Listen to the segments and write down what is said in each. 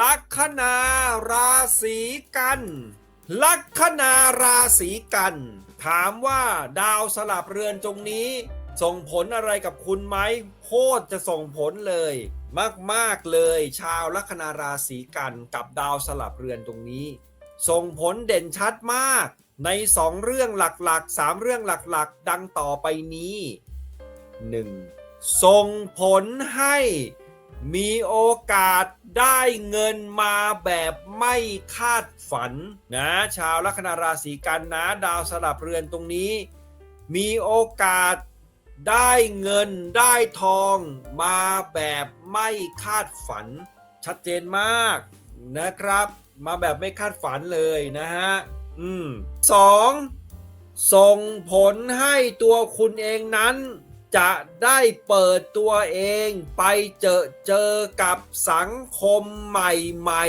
ลัคนาราศีกัน ลัคนาราศีกัน ถามว่าดาวสลับเรือนตรงนี้ ส่งผลอะไรกับคุณไหมโคตรจะส่งผลเลย มากๆเลย ชาวลัคนาราศีกันกับดาวสลับเรือนตรงนี้ ส่งผลเด่นชัดมาก ในสองเรื่องหลักๆสามเรื่องหลักๆ ดังต่อไปนี้ 1. ส่งผลให้มีโอกาส ได้เงินมาแบบไม่คาดฝันนะชาวลัคนาราศีกันนะดาวสลับเรือนตรงนี้ มีโอกาสได้เงินได้ทองมาแบบไม่คาดฝัน ชัดเจนมากนะครับ มาแบบไม่คาดฝันเลยนะฮะอืมสองส่งผลให้ตัวคุณเองนั้น จะได้เปิดตัวเองไปเจอเจอกับสังคมใหม่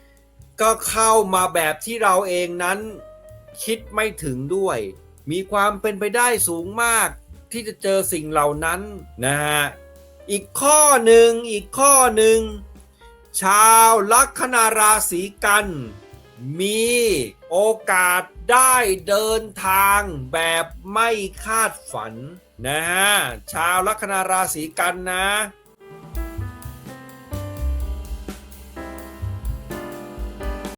ๆ ก็เข้ามาแบบที่เราเองนั้นคิดไม่ถึงด้วย มีความเป็นไปได้สูงมากที่จะเจอสิ่งเหล่านั้นนะฮะอีกข้อหนึ่งอีกข้อหนึ่งชาวลัคนาราศีกัน มีโอกาสได้เดินทางแบบไม่คาดฝันนะฮะชาวลัคนาราศีกันนะ